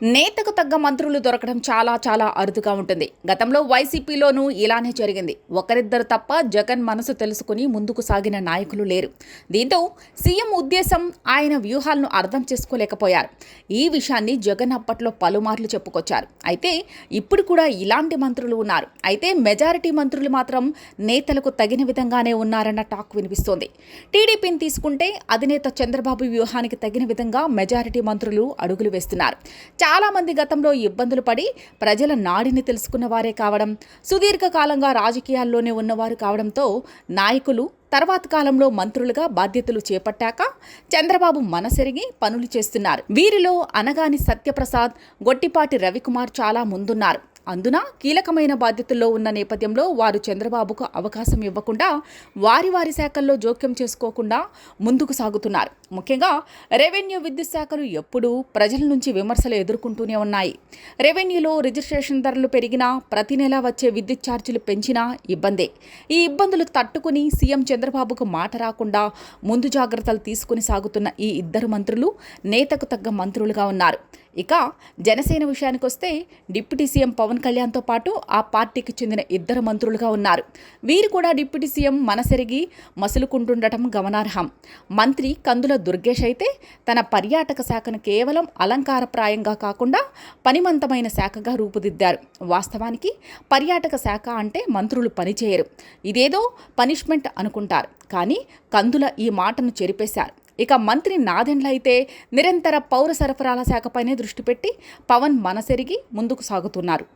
నేతకు తగ్గ మంత్రులు దొరకడం చాలా చాలా అరుదుగా ఉంటుంది. గతంలో వైసీపీలోనూ ఇలానే జరిగింది. ఒకరిద్దరు తప్ప జగన్ మనసు తెలుసుకుని ముందుకు సాగిన నాయకులు లేరు. దీంతో సీఎం ఉద్దేశం ఆయన వ్యూహాలను అర్థం చేసుకోలేకపోయారు. ఈ విషయాన్ని జగన్ అప్పట్లో పలుమార్లు చెప్పుకొచ్చారు. అయితే ఇప్పుడు కూడా ఇలాంటి మంత్రులు ఉన్నారు. అయితే మెజారిటీ మంత్రులు మాత్రం నేతలకు తగిన విధంగానే ఉన్నారన్న టాక్ వినిపిస్తోంది. టీడీపీని తీసుకుంటే అధినేత చంద్రబాబు వ్యూహానికి తగిన విధంగా మెజారిటీ మంత్రులు అడుగులు వేస్తున్నారు. చాలామంది గతంలో ఇబ్బందులు పడి ప్రజల నాడిని తెలుసుకున్న వారే కావడం సుదీర్ఘకాలంగా రాజకీయాల్లోనే ఉన్నవారు కావడంతో నాయకులు తర్వాత కాలంలో మంత్రులుగా బాధ్యతలు చేపట్టాక చంద్రబాబు మనసెరిగి పనులు చేస్తున్నారు. వీరిలో అనగాని సత్యప్రసాద్ గొట్టిపాటి రవికుమార్ చాలా ముందున్నారు. అందున కీలకమైన బాధ్యతల్లో ఉన్న నేపథ్యంలో వారు చంద్రబాబుకు అవకాశం ఇవ్వకుండా వారి వారి శాఖల్లో జోక్యం చేసుకోకుండా ముందుకు సాగుతున్నారు. ముఖ్యంగా రెవెన్యూ విద్యుత్ శాఖలు ఎప్పుడూ ప్రజల నుంచి విమర్శలు ఎదుర్కొంటూనే ఉన్నాయి. రెవెన్యూలో రిజిస్ట్రేషన్ ధరలు పెరిగినా ప్రతి నెల వచ్చే విద్యుత్ ఛార్జీలు పెంచినా ఇబ్బందే. ఈ ఇబ్బందులు తట్టుకుని సీఎం చంద్రబాబుకు మాట రాకుండా ముందు జాగ్రత్తలు తీసుకుని సాగుతున్న ఈ ఇద్దరు మంత్రులు నేతకు తగ్గ మంత్రులుగా ఉన్నారు. ఇక జనసేన విషయానికి వస్తే డిప్యూటీ సీఎం పవన్ కళ్యాణ్తో పాటు ఆ పార్టీకి చెందిన ఇద్దరు మంత్రులుగా ఉన్నారు. వీరు కూడా డిప్యూటీ సీఎం మనసెరిగి మసులుకుంటుండటం గమనార్హం. మంత్రి కందుల దుర్గేష్ అయితే తన పర్యాటక శాఖను కేవలం అలంకారప్రాయంగా కాకుండా పనిమంతమైన శాఖగా రూపుదిద్దారు. వాస్తవానికి పర్యాటక శాఖ అంటే మంత్రులు పనిచేయరు. ఇదేదో పనిష్మెంట్ అనుకుంటారు. కానీ కందుల ఈ మాటను చెరిపేశారు. ఇక మంత్రి నాదెండ్ల అయితే నిరంతర పౌర సరఫరాల శాఖపైనే దృష్టి పెట్టి పవన్ మనసెరిగి ముందుకు సాగుతున్నారు.